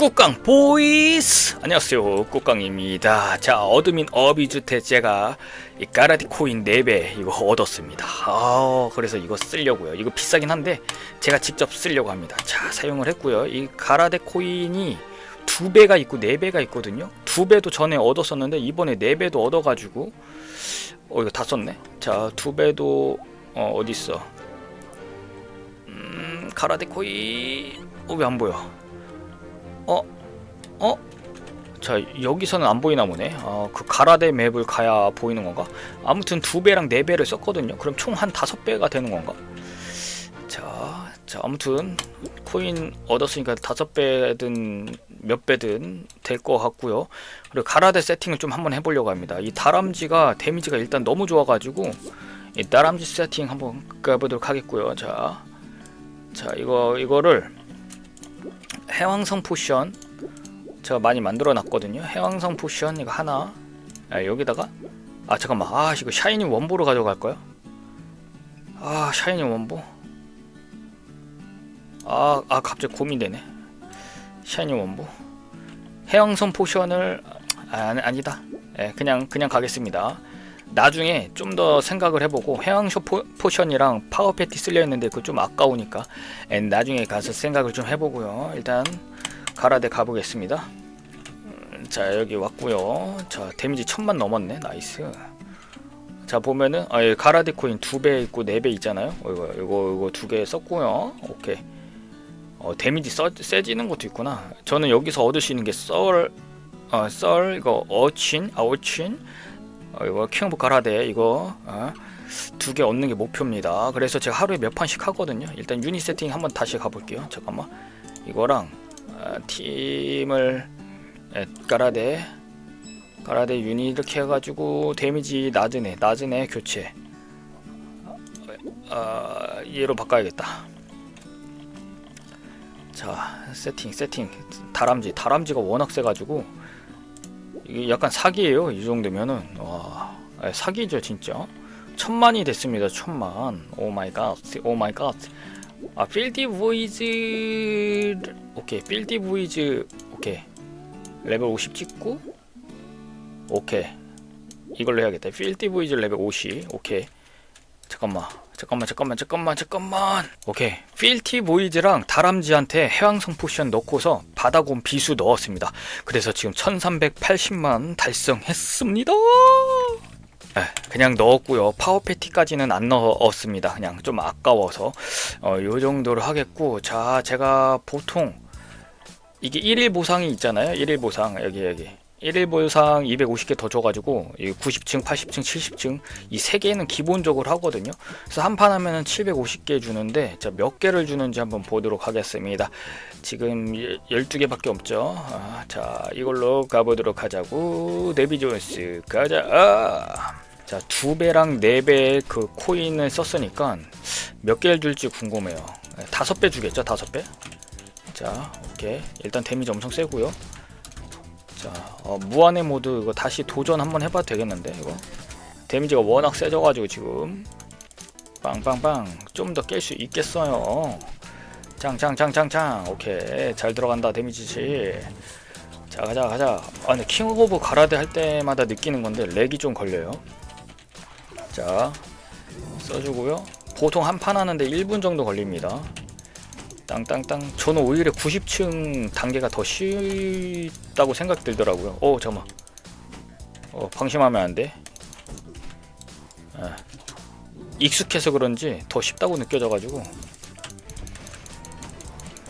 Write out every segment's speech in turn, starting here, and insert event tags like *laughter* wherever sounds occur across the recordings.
꾹깡 보이스. 안녕하세요. 꾹깡입니다. 자 어드민 어비주테 제가 이 까라디 코인 4배 이거 얻었습니다. 아 그래서 이거 쓰려고요. 이거 비싸긴 한데 제가 직접 쓰려고 합니다. 자 사용을 했고요. 이 가라데 코인이 두 배가 있고 네 배가 있거든요. 두 배도 전에 얻었었는데 이번에 네 배도 얻어가지고 어 이거 다 썼네. 자두 배도 어 어디 있어? 음 가라데 코인. 어 왜 안 보여 어? 어? 자 여기서는 안 보이나 보네 어, 그 가라데 맵을 가야 보이는 건가? 아무튼 두 배랑 네 배를 썼거든요 그럼 총 한 다섯 배가 되는 건가? 자, 자 아무튼 코인 얻었으니까 다섯 배든 몇 배든 될 것 같고요 그리고 가라데 세팅을 좀 한번 해보려고 합니다 이 다람쥐가 데미지가 일단 너무 좋아가지고 이 다람쥐 세팅 한번 가보도록 하겠고요 자, 자 이거 이거를 해왕성 포션 제가 많이 만들어 놨거든요. 해왕성 포션 이거 하나. 아, 여기다가? 아 잠깐만. 아 이거 샤이니 원보로 가져갈 거야? 아 샤이니 원보? 아, 아 갑자기 고민되네. 샤이니 원보? 해왕성 포션을 아, 아니- 아니다. 예, 그냥 그냥 가겠습니다 나중에 좀 더 생각을 해보고 해왕쇼 포, 포션이랑 파워 패티 쓸려 했는데 그거 좀 아까우니까 예, 나중에 가서 생각을 좀 해보고요. 일단 가라데 가보겠습니다. 음, 자 여기 왔고요. 자 데미지 천만 넘었네. 나이스. 자 보면은 아, 예, 가라데 코인 두 배 있고 네 배 있잖아요. 어, 이거 이거 이거 두 개 썼고요. 오케이. 어, 데미지 써, 세지는 것도 있구나. 저는 여기서 얻을 수 있는 게 썰, 어, 썰 이거 어친, 아 어친, 어, 이거 킹오브 가라데 이거 어, 두개 얻는 게 목표입니다. 그래서 제가 하루에 몇 판씩 하거든요. 일단 유닛 세팅 한번 다시 가볼게요. 잠깐만 이거랑 어, 팀을 예, 가라데 가라데 유닛 이렇게 해가지고 데미지 낮은 애 낮은 애 교체 어, 얘로 바꿔야겠다. 자 세팅 세팅 다람쥐 다람쥐가 워낙 세가지고 이게 약간 사기예요. 이 정도면은. 와. 아, 사기죠 진짜. 천만이 됐습니다 천만. 오 마이 갓 오 마이 갓 아 필디 보이즈 오케이 필디 보이즈 오케이. 레벨 50 찍고. 오케이. 이걸로 해야겠다. 필디 보이즈 레벨 50 오케이 잠깐만 잠깐만 잠깐만 잠깐만 잠깐만. 오케이. 필티 보이즈랑 다람쥐한테 해왕성 포션 넣고서 바다곰 비수 넣었습니다. 그래서 지금 1380만 달성했습니다. 에, 그냥 넣었고요. 파워 패티까지는 안 넣었습니다. 그냥 좀 아까워서. 어, 요 정도로 하겠고 자 제가 보통 이게 1일 보상이 있잖아요. 1일 보상. 여기 여기 1일 보상 250개 더 줘가지고 이 90층, 80층, 70층 이 세 개는 기본적으로 하거든요. 그래서 한 판 하면은 750개 주는데 자몇 개를 주는지 한번 보도록 하겠습니다. 지금 12개밖에 없죠. 아, 자 이걸로 가보도록 하자고 데비 존스 가자. 아! 자, 두 배랑 네 배의 그 코인을 썼으니까 몇 개를 줄지 궁금해요. 네, 다섯 배 주겠죠, 다섯 배. 자, 오케이. 일단 데미지 엄청 세고요. 자, 어, 무한의 모드 이거 다시 도전 한번 해봐도 되겠는데 이거 데미지가 워낙 세져가지고 지금 빵빵빵 좀 더 깰 수 있겠어요. 짱짱짱짱짱 오케이 잘 들어간다 데미지치. 자 가자 가자. 아 근데 킹 오브 가라데 할 때마다 느끼는 건데 렉이 좀 걸려요. 자 써주고요. 보통 한 판 하는데 1분 정도 걸립니다. 땅땅땅. 저는 오히려 90층 단계가 더 쉽다고 생각 들더라고요. 어 잠깐만. 어 방심하면 안돼? 아, 익숙해서 그런지 더 쉽다고 느껴져가지고.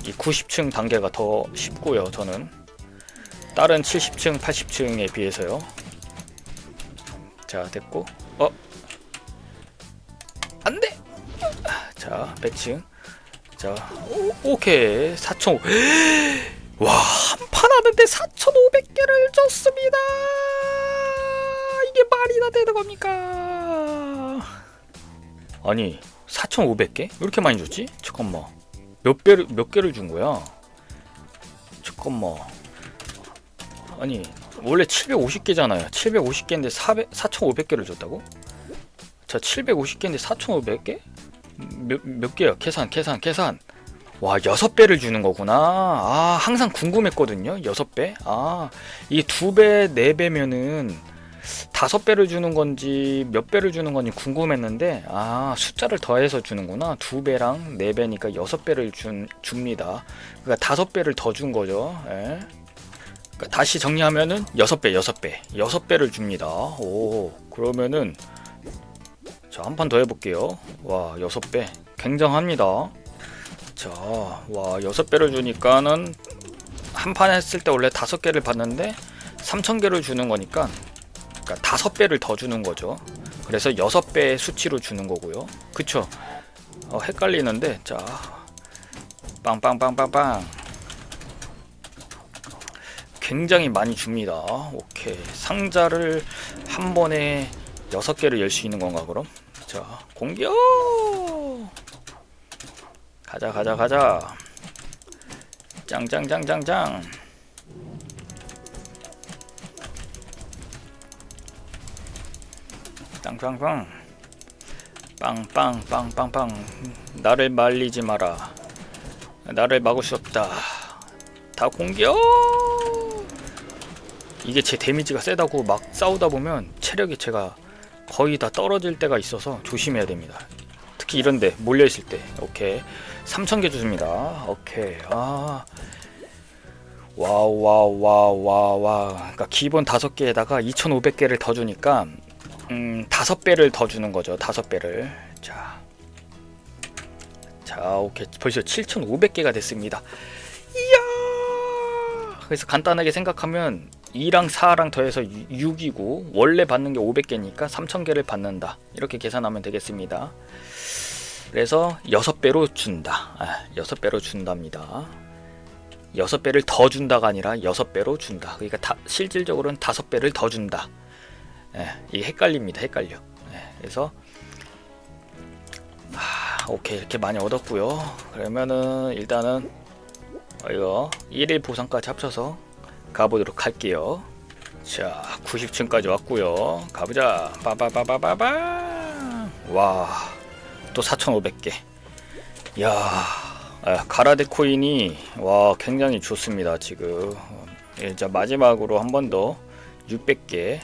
이 90층 단계가 더 쉽고요 저는. 다른 70층 80층에 비해서요. 자 됐고. 어? 안돼! 자 100층 자, 오, 오케이. *gasps* 4,500. 와, 한 판 하는데 4,500개를 줬습니다. 이게 말이나 되는 겁니까? 아니, 4,500개? 왜 이렇게 많이 줬지? 잠깐만. 몇 배를 몇 개를 준 거야? 잠깐만. 아니, 원래 750개잖아요. 750개인데 400, 4,500개를 줬다고? 자, 750개인데 4,500개? 몇, 몇 개야? 계산, 계산, 계산. 와 여섯 배를 주는 거구나. 아 항상 궁금했거든요. 여섯 배. 아 이게 두 배, 네 배면은 다섯 배를 주는 건지 몇 배를 주는 건지 궁금했는데 아 숫자를 더해서 주는구나. 두 배랑 네 배니까 여섯 배를 준 줍니다. 그러니까 다섯 배를 더 준 거죠. 예. 그러니까 다시 정리하면은 여섯 배, 여섯 배, 여섯 배를 줍니다. 오 그러면은 자 한 판 더 해볼게요. 와 여섯 배 굉장합니다. 자, 와 여섯 배를 주니까는 한 판 했을 때 원래 다섯 개를 받는데 3천 개를 주는 거니까 그러니까 다섯 배를 더 주는 거죠. 그래서 여섯 배의 수치로 주는 거고요. 그쵸? 어, 헷갈리는데 자, 빵빵빵빵빵 굉장히 많이 줍니다. 오케이 상자를 한 번에 여섯 개를 열 수 있는 건가 그럼? 자, 공격! 가자 가자 가자. 짱짱짱짱짱. 빵빵빵 빵빵빵빵빵. 나를 말리지 마라. 나를 막을 수 없다. 다 공격! 이게 제 데미지가 세다고 막 싸우다 보면 체력이 제가 거의 다 떨어질 때가 있어서 조심해야 됩니다 특히 이런데 몰려 있을 때 오케이 3,000개 주습니다. 오케이. 아. 와우 와우 와우 와우 와. 그러니까 기본 5개에다가 2,500개를 더 주니까 음, 5배를 더 주는 거죠. 5배를. 자. 자, 오케이. 벌써 7,500개가 됐습니다. 이야! 그래서 간단하게 생각하면 2랑 4랑 더해서 6이고 원래 받는 게 500개니까 3,000개를 받는다. 이렇게 계산하면 되겠습니다. 그래서 여섯 배로 준다. 아, 여섯 배로 준답니다. 여섯 배를 더 준다가 아니라 여섯 배로 준다. 그러니까 다, 실질적으로는 다섯 배를 더 준다. 예, 이게 헷갈립니다. 헷갈려. 예, 그래서 아, 오케이 이렇게 많이 얻었고요. 그러면은 일단은 어, 이거 1일 보상까지 합쳐서 가보도록 할게요. 자, 90층까지 왔고요. 가보자. 빠바바바바바. 와. 또 4,500개. 야, 아, 가라데 코인이 와 굉장히 좋습니다 지금. 예, 자 마지막으로 한 번 더 600개.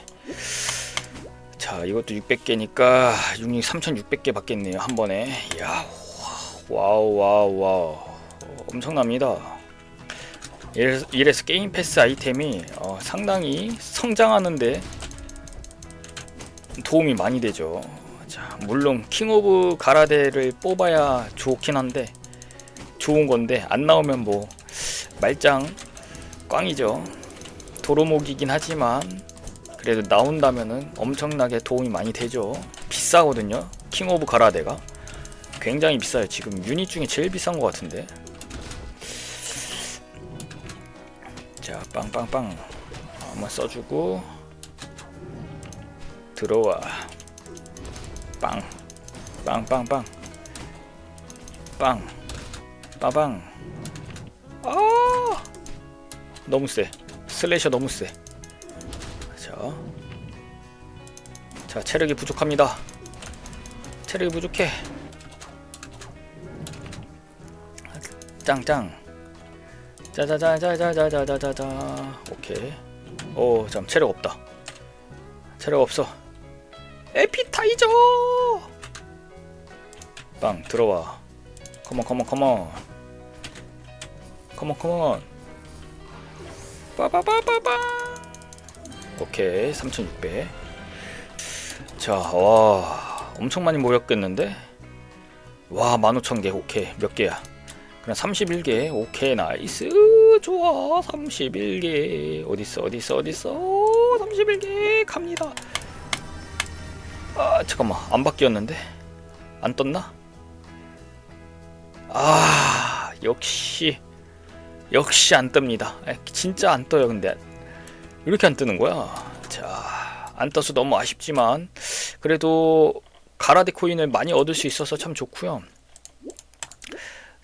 자 이것도 600개니까 6 3,600개 받겠네요 한 번에. 야, 와우 와우 와우 엄청납니다. 이래서, 이래서 게임 패스 아이템이 어, 상당히 성장하는데 도움이 많이 되죠. 자, 물론 킹 오브 가라데를 뽑아야 좋긴 한데 좋은 건데 안 나오면 뭐 말짱 꽝이죠. 도로목이긴 하지만 그래도 나온다면은 엄청나게 도움이 많이 되죠. 비싸거든요. 킹 오브 가라데가 굉장히 비싸요. 지금 유닛 중에 제일 비싼 것 같은데. 자, 빵빵빵 한번 써주고 들어와. 빵. 빵빵빵. 빵. 빠방. 아! 너무 세. 슬래셔 너무 세. 자. 자, 체력이 부족합니다. 체력이 부족해. 짱짱. 짜자자자자자자자자자. 오케이. 오, 잠 체력 없다. 체력 없어. 에피타이저. 빵 들어와. 컴온 컴온 컴온. 컴온 컴온. 빠바바바바. 오케이 3,600. 자, 와 엄청 많이 모였겠는데? 와 15,000개 오케이 몇 개야? 그냥 31개 오케이 나이스. 좋아 31개 어딨어 어딨어 어딨어? 31개 갑니다. 아 잠깐만 안 바뀌었는데? 안 떴나? 아 역시 역시 안 뜹니다. 에, 진짜 안 떠요 근데. 이렇게 안 뜨는 거야? 자안 떠서 너무 아쉽지만 그래도 가라데 코인을 많이 얻을 수 있어서 참 좋고요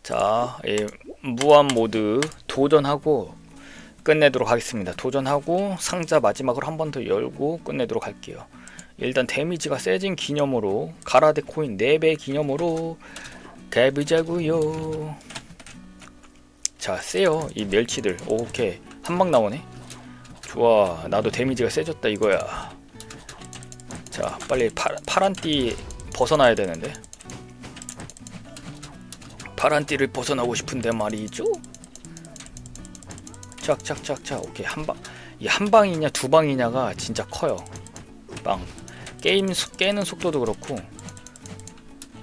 자이 무한 모드 도전하고 끝내도록 하겠습니다. 도전하고 상자 마지막으로 한 번 더 열고 끝내도록 할게요. 일단 데미지가 세진 기념으로 가라데 코인 4배 기념으로 가보자구요. 자 세요 이 멸치들. 오케이 한 방 나오네. 좋아 나도 데미지가 세졌다 이거야. 자 빨리 파, 파란 띠 벗어나야 되는데 파란 띠를 벗어나고 싶은데 말이죠. 짝짝짝짝 오케이. 한방 이 한 방이냐 두 방이냐가 진짜 커요. 빵. 게임 수, 깨는 속도도 그렇고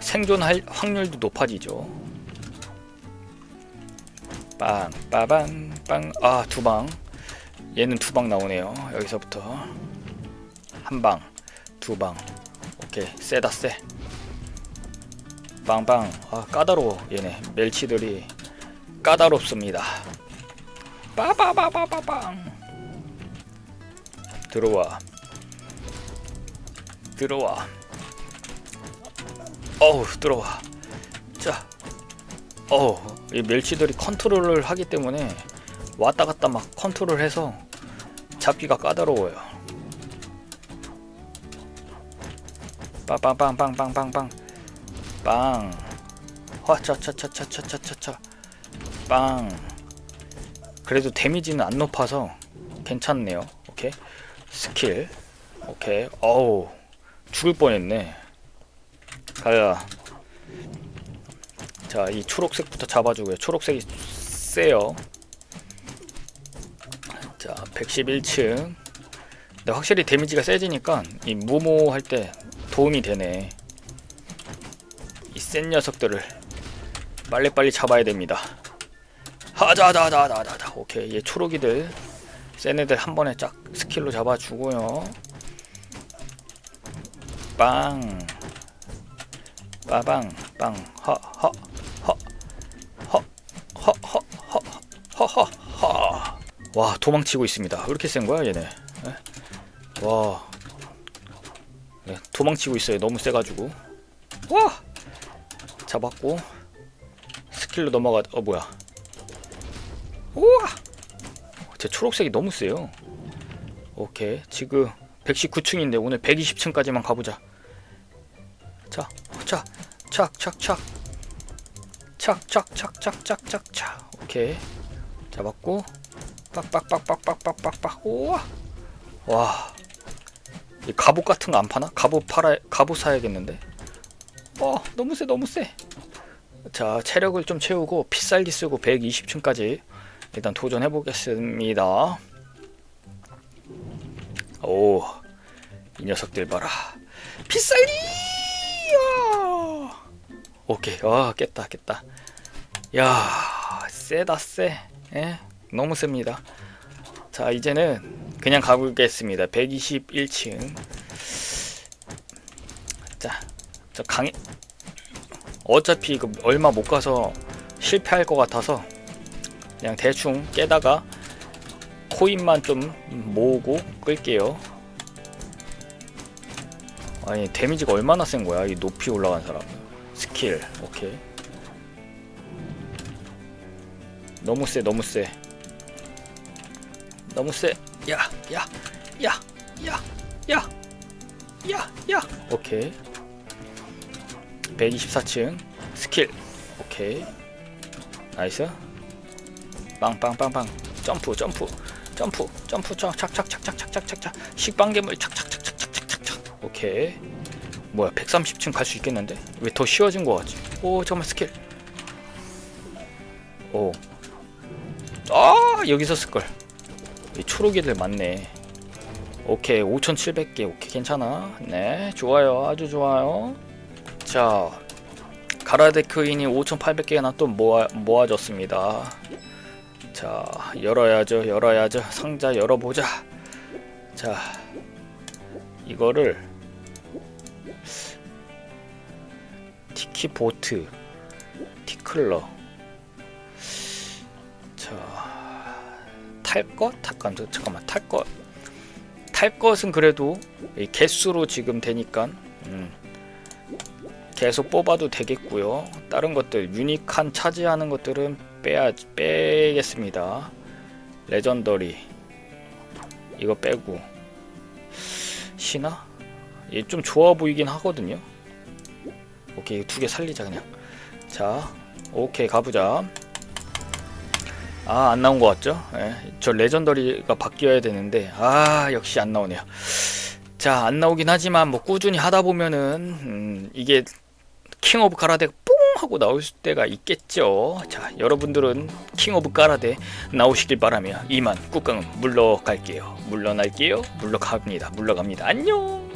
생존할 확률도 높아지죠. 빵 빠방 빵아 두 방. 얘는 두 방 나오네요. 여기서부터. 한 방 두 방. 오케이. 세다 세 빵빵. 아 까다로워. 얘네 멸치들이 까다롭습니다. 빠바바바바빵. 들어와. 들어와. 어우 들어와. 자 어우 이 멸치들이 컨트롤을 하기 때문에 왔다 갔다 막 컨트롤 해서 잡기가 까다로워요. 빵빵빵빵빵빵빵 빵. 화차차차차차차차 빵. 그래도 데미지는 안 높아서 괜찮네요. 오케이. 스킬. 오케이. 어우 죽을 뻔했네. 가야 자이 초록색부터 잡아주고요. 초록색이 세요. 자 111층. 근데 확실히 데미지가 세지니까 이 무모 할 때 도움이 되네. 이 센 녀석들을 빨리빨리 잡아야 됩니다. 하자자자자자자. 오케이 얘 초록이들 센 애들 한 번에 쫙 스킬로 잡아주고요. 빵. 빠방 빵 허허 허 허 허 허 허허와 도망치고 있습니다. 왜 이렇게 센 거야 얘네? 에? 와. 네, 도망치고 있어요. 너무 세 가지고. 와 잡았고 스킬로 넘어가 어 뭐야 우와 제 초록색이 너무 세요 오케이 지금 119층인데 오늘 120층까지만 가보자 자, 자, 착, 착, 착, 착, 착, 착, 착, 착, 착, 착. 오케이. 잡았고, 빡빡빡빡빡빡빡빡. 우와, 와. 이 갑옷 같은 거 안 파나? 갑옷 팔아, 갑옷 사야겠는데. 어, 너무 세, 너무 세. 자, 체력을 좀 채우고 피살기 쓰고 120층까지 일단 도전해 보겠습니다. 오, 이 녀석들 봐라. 피살기! 오케이 와 깼다 깼다 야 세다 세 예? 너무 셉니다 자 이제는 그냥 가보겠습니다 121층 자 저 강해 어차피 그 얼마 못 가서 실패할 것 같아서 그냥 대충 깨다가 코인만 좀 모으고 끌게요. 아니 데미지가 얼마나 센 거야? 이 높이 올라간 사람. 스킬. 오케이. 너무 세 너무 세. 너무 세 야 야 야 야 야 야 야. 오케이 124층 스킬 오케이 나이스 빵빵빵빵 점프 점프 점프 점프 착착착착착착착착 식빵괴물 착착착착착착착 오케이 뭐야 130층 갈 수 있겠는데 왜 더 쉬워진 거 같지 오 잠깐만 스킬 오 아 여기서 쓸걸 이 초록이들 많네 오케이 5700개 오케이 괜찮아 네 좋아요 아주 좋아요 자 가라데크인이 5800개나 또 모아, 모아졌습니다. 자 열어야죠 열어야죠. 상자 열어보자. 자 이거를 티키보트 티클러. 자 탈것? 잠깐 잠깐만 탈것. 탈 것은 그래도 이 개수로 지금 되니까 음, 계속 뽑아도 되겠고요. 다른 것들 유니칸 차지하는 것들은 빼야 빼겠습니다. 레전더리. 이거 빼고. 신화 얘 좀 좋아 보이긴 하거든요. 오케이 두 개 살리자 그냥. 자 오케이 가보자. 아 안 나온 것 같죠? 예, 저 레전더리가 바뀌어야 되는데. 아 역시 안 나오네요. 자 안 나오긴 하지만 뭐 꾸준히 하다 보면은 음, 이게 킹 오브 가라데가 뽕 하고 나올 때가 있겠죠. 자 여러분들은 킹 오브 가라데 나오시길 바라며 이만 꾹강은 물러갈게요. 물러날게요. 물러갑니다. 물러갑니다. 안녕.